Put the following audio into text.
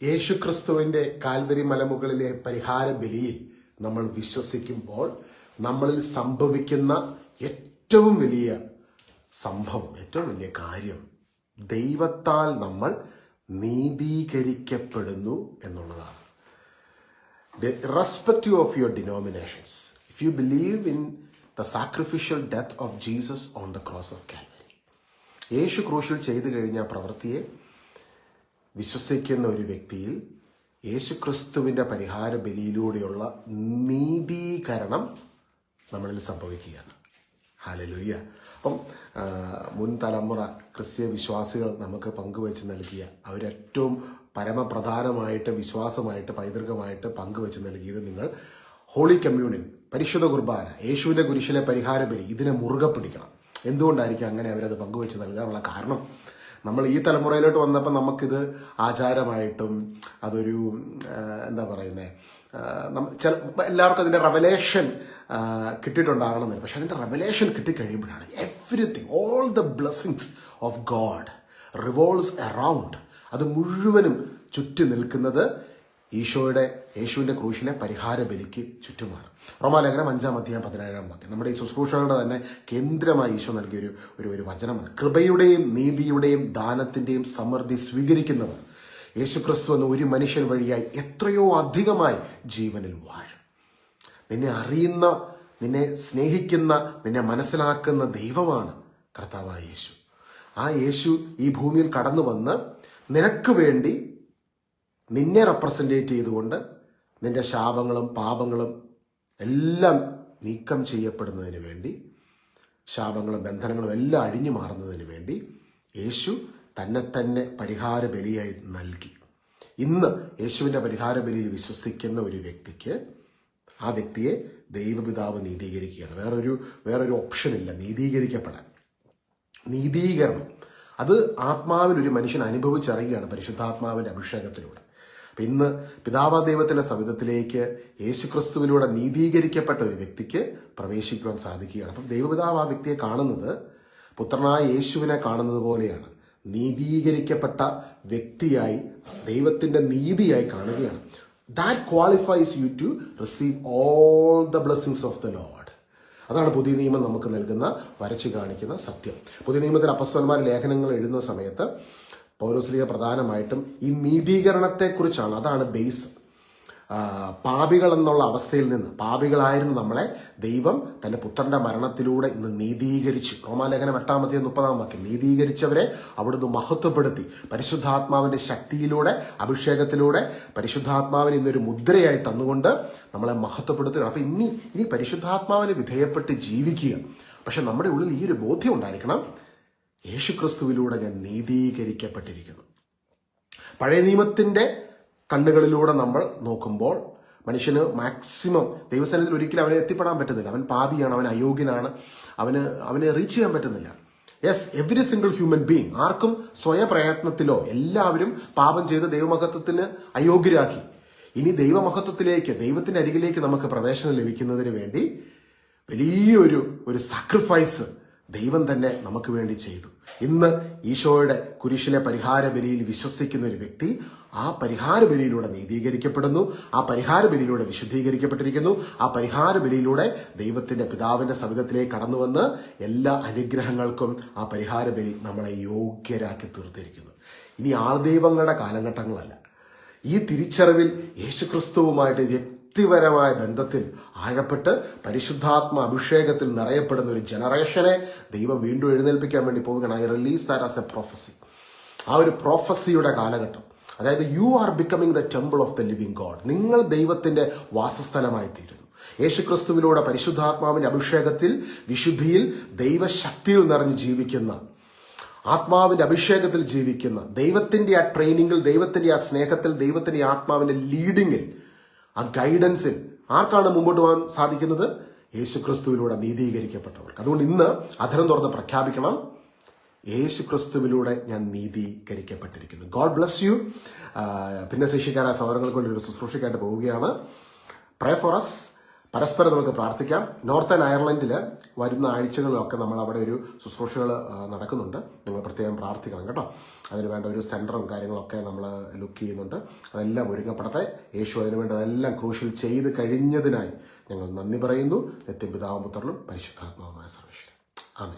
യേശുക്രിസ്തുവിന്റെ കാൽവരി മലമുകളിലെ പരിഹാര ബലിയിൽ നമ്മൾ വിശ്വസിക്കുമ്പോൾ നമ്മളിൽ സംഭവിക്കുന്ന ഏറ്റവും വലിയ സംഭവം ഏറ്റവും വലിയ കാര്യം ദൈവത്താൽ നമ്മൾ നീതീകരിക്കപ്പെടുന്നു എന്നുള്ളതാണ്. Respective of your denominations if you believe in the sacrificial death of Jesus on the cross of Calvary യേശു ക്രൂശിൽ ചെയ്തു കഴിഞ്ഞ പ്രവൃത്തിയെ വിശ്വസിക്കുന്ന ഒരു വ്യക്തിയിൽ യേശുക്രിസ്തുവിന്റെ പരിഹാര ബലിയിലൂടെയുള്ള നീതീകരണം നമ്മളിൽ സംഭവിക്കുകയാണ്. ഹാലലുയ്യ അപ്പം മുൻ തലമുറ ക്രിസ്ത്യ വിശ്വാസികൾ നമുക്ക് പങ്കുവെച്ച് നൽകിയ അവരേറ്റവും പരമപ്രധാനമായിട്ട് വിശ്വാസമായിട്ട് പൈതൃകമായിട്ട് പങ്കുവെച്ച് നൽകിയത് നിങ്ങൾ ഹോളി കമ്മ്യൂണിയൻ പരിശുദ്ധ കുർബാന യേശുവിന്റെ കുരിശിലെ പരിഹാര ബലി ഇതിനെ മുറുകെ പിടിക്കണം. എന്തുകൊണ്ടായിരിക്കും അങ്ങനെ അവരത് പങ്കുവെച്ച് നൽകാനുള്ള കാരണം? നമ്മൾ ഈ തലമുറയിലോട്ട് വന്നപ്പോൾ നമുക്കിത് ആചാരമായിട്ടും അതൊരു എന്താ പറയുന്നത് ചില എല്ലാവർക്കും അതിന്റെ റെവലേഷൻ കിട്ടിയിട്ടുണ്ടാകണമെന്നില്ല. പക്ഷെ അതിന്റെ revelation കിട്ടിക്കഴിയുമ്പോഴാണ് everything all the blessings of God revolves around അത് മുഴുവനും ചുറ്റി നിൽക്കുന്നത് ഈശോയുടെ യേശുവിന്റെ ക്രൂശിലെ പരിഹാര ബലിക്ക് ചുറ്റുമാണ്. റോമാലേഖനം അഞ്ചാം അധ്യായം പതിനേഴാം വാക്യം. നമ്മുടെ ഈ ശുശ്രൂഷകളുടെ തന്നെ കേന്ദ്രമായി ഈശോ നൽകിയ ഒരു ഒരു വചനമാണ്. കൃപയുടെയും നീതിയുടെയും ദാനത്തിന്റെയും സമൃദ്ധി സ്വീകരിക്കുന്നവർ യേശുക്രിസ്തു എന്ന ഒരു മനുഷ്യൻ വഴിയായി എത്രയോ അധികമായി ജീവനിൽ വാഴും. നിന്നെ അറിയുന്ന നിന്നെ സ്നേഹിക്കുന്ന നിന്നെ മനസ്സിലാക്കുന്ന ദൈവമാണ് കർത്താവായ യേശു. ആ യേശു ഈ ഭൂമിയിൽ കടന്നു വന്ന് നിനക്ക് വേണ്ടി നിന്നെ റെപ്രസെന്റേറ്റ് ചെയ്തുകൊണ്ട് നിന്റെ ശാപങ്ങളും പാപങ്ങളും എല്ലാം നീക്കം ചെയ്യപ്പെടുന്നതിന് വേണ്ടി ശാപങ്ങളും ബന്ധനങ്ങളും എല്ലാം അഴിഞ്ഞു മാറുന്നതിന് വേണ്ടി യേശു തന്നെ തന്നെ പരിഹാര ബലിയായി നൽകി. ഇന്ന് യേശുവിന്റെ പരിഹാര ബലിയിൽ വിശ്വസിക്കുന്ന ഒരു വ്യക്തിക്ക് ആ വ്യക്തിയെ ദൈവപിതാവ് നീതീകരിക്കുകയാണ്. വേറൊരു വേറൊരു ഓപ്ഷൻ ഇല്ല നീതീകരിക്കപ്പെടാൻ. നീതീകരണം. അത് ആത്മാവിൽ ഒരു മനുഷ്യൻ അനുഭവിച്ചറിയുകയാണ് പരിശുദ്ധാത്മാവിന്റെ അഭിഷേകത്തിലൂടെ. ഇന്ന് പിതാവ ദൈവത്തിന്റെ സവിധത്തിലേക്ക് യേശുക്രിസ്തുവിലൂടെ നീതീകരിക്കപ്പെട്ട ഒരു വ്യക്തിക്ക് പ്രവേശിക്കുവാൻ സാധിക്കുകയാണ്. അപ്പം ദൈവപിതാവ് ആ വ്യക്തിയെ കാണുന്നത് പുത്രനായ യേശുവിനെ കാണുന്നത് പോലെയാണ്. നീതീകരിക്കപ്പെട്ട വ്യക്തിയായി ദൈവത്തിന്റെ നീതിയായി കാണുകയാണ്. That qualifies you to receive all the blessings of the Lord അതാണ് പുതിയ നിയമം നമുക്ക് നൽകുന്ന വരച്ചു കാണിക്കുന്ന സത്യം. പുതിയ നിയമത്തിൽ അപ്പസ്തന്മാർ ലേഖനങ്ങൾ എഴുതുന്ന സമയത്ത് പൗലോസ്ലിക പ്രധാനമായിട്ടും ഈ നീതീകരണത്തെക്കുറിച്ചാണ് അതാണ് ബേസ് പാപികൾ എന്നുള്ള അവസ്ഥയിൽ നിന്ന് പാപികളായിരുന്നു നമ്മളെ ദൈവം തന്റെ പുത്രന്റെ മരണത്തിലൂടെ ഇന്ന് നീതീകരിച്ചു. റോമാലേഖനം എട്ടാമത്തെ മുപ്പതാം വാക്യം. നീതീകരിച്ചവരെ അവിടുന്ന് മഹത്വപ്പെടുത്തി. പരിശുദ്ധാത്മാവിന്റെ ശക്തിയിലൂടെ അഭിഷേകത്തിലൂടെ പരിശുദ്ധാത്മാവിന് ഇന്നൊരു മുദ്രയായി തന്നുകൊണ്ട് നമ്മളെ മഹത്വപ്പെടുത്തുകയാണ്. അപ്പൊ ഇനി ഇനി പരിശുദ്ധാത്മാവിന് വിധേയപ്പെട്ട് ജീവിക്കുക. പക്ഷെ നമ്മുടെ ഉള്ളിൽ ഈ ഒരു ബോധ്യം ഉണ്ടായിരിക്കണം. യേശുക്രിസ്തുവിലൂടെ ഞാൻ നീതീകരിക്കപ്പെട്ടിരിക്കുന്നു. പഴയ നിയമത്തിന്റെ കണ്ണുകളിലൂടെ നമ്മൾ നോക്കുമ്പോൾ മനുഷ്യന് മാക്സിമം ദൈവസ്ഥാനത്തിൽ ഒരിക്കലും അവനെ എത്തിപ്പെടാൻ പറ്റുന്നില്ല. അവൻ പാപിയാണ് അവൻ അയോഗ്യനാണ് അവന് അവനെ റീച്ച് ചെയ്യാൻ പറ്റുന്നില്ല. Yes every single human being ആർക്കും സ്വയപ്രയത്നത്തിലോ എല്ലാവരും പാപം ചെയ്ത് ദൈവമഹത്വത്തിന് അയോഗ്യരാക്കി. ഇനി ദൈവമഹത്വത്തിലേക്ക് ദൈവത്തിന്റെ അരികിലേക്ക് നമുക്ക് പ്രവേശനം ലഭിക്കുന്നതിന് വേണ്ടി വലിയൊരു ഒരു സാക്രിഫൈസ് ദൈവം തന്നെ നമുക്ക് വേണ്ടി ചെയ്തു. ഇന്ന് ഈശോയുടെ കുരിശിലെ പരിഹാര ബലിയിൽ വിശ്വസിക്കുന്ന ഒരു വ്യക്തി ആ പരിഹാര ബലിയിലൂടെ നീതീകരിക്കപ്പെടുന്നു ആ പരിഹാര ബലിയിലൂടെ വിശുദ്ധീകരിക്കപ്പെട്ടിരിക്കുന്നു ആ പരിഹാര ബലിയിലൂടെ ദൈവത്തിന്റെ പിതാവിന്റെ സവിധത്തിലേക്ക് കടന്നു വന്ന് എല്ലാ അനുഗ്രഹങ്ങൾക്കും ആ പരിഹാര ബലി നമ്മളെ യോഗ്യരാക്കി തീർത്തിരിക്കുന്നു. ഇനി ആൾദൈവങ്ങളുടെ കാലഘട്ടങ്ങളല്ല. ഈ തിരിച്ചറിവിൽ യേശുക്രിസ്തുവുമായിട്ട് വ്യക്തിപരമായ ബന്ധത്തിൽ ആഴപ്പെട്ട് പരിശുദ്ധാത്മ അഭിഷേകത്തിൽ നിറയപ്പെടുന്ന ഒരു ജനറേഷനെ ദൈവം വീണ്ടും എഴുന്നേൽപ്പിക്കാൻ വേണ്ടി പോവുകയാണ്. I release that as a prophecy ആ ഒരു പ്രൊഫസിയുടെ കാലഘട്ടം. അതായത് you are becoming the temple of the living God നിങ്ങൾ ദൈവത്തിന്റെ വാസസ്ഥലമായി തീരുന്നു യേശുക്രിസ്തുവിലൂടെ പരിശുദ്ധാത്മാവിന്റെ അഭിഷേകത്തിൽ വിശുദ്ധിയിൽ ദൈവശക്തിയിൽ നിറഞ്ഞ് ജീവിക്കുന്ന ആത്മാവിന്റെ അഭിഷേകത്തിൽ ജീവിക്കുന്ന ദൈവത്തിന്റെ ആ ട്രെയിനിങ്ങിൽ ദൈവത്തിന്റെ ആ സ്നേഹത്തിൽ ദൈവത്തിന്റെ ആത്മാവിന്റെ ലീഡിങ്ങിൽ ആ ഗൈഡൻസിൽ ആർക്കാണ് മുമ്പോട്ട് പോകാൻ സാധിക്കുന്നത്? യേശുക്രിസ്തുവിലൂടെ നീതീകരിക്കപ്പെട്ടവർക്ക്. അതുകൊണ്ട് ഇന്ന് അധരം തുറന്ന് പ്രഖ്യാപിക്കണം. യേശുക്രിസ്തുവിലൂടെ ഞാൻ നീതീകരിക്കപ്പെട്ടിരിക്കുന്നു. ഗോഡ് ബ്ലസ് യു പിന്നെ ശിക്ഷിക്കാര സൗരങ്ങൾക്ക് വേണ്ടി ഒരു ശുശ്രൂഷയ്ക്കായിട്ട് പോവുകയാണ്. പ്രേ ഫോർ അസ് പരസ്പരം നമുക്ക് പ്രാർത്ഥിക്കാം. നോർത്തേൺ അയർലൻഡിൽ വരുന്ന ആഴ്ചകളിലൊക്കെ നമ്മൾ അവിടെ ഒരു ശുശ്രൂഷകൾ നടക്കുന്നുണ്ട്. നിങ്ങൾ പ്രത്യേകം പ്രാർത്ഥിക്കണം കേട്ടോ. അതിന് വേണ്ട ഒരു സെന്ററും കാര്യങ്ങളൊക്കെ നമ്മൾ ലുക്ക് ചെയ്യുന്നുണ്ട്. അതെല്ലാം ഒരുങ്ങപ്പെടട്ടെ. യേശു അതിനു വേണ്ടതെല്ലാം ക്രൂഷ്യൽ ചെയ്ത് കഴിഞ്ഞതിനായി ഞങ്ങൾ നന്ദി പറയുന്നു. നിത്യം പിതാവും പുത്രനും പരിശുദ്ധാത്മാവുമായ സർവേശ്വരൻ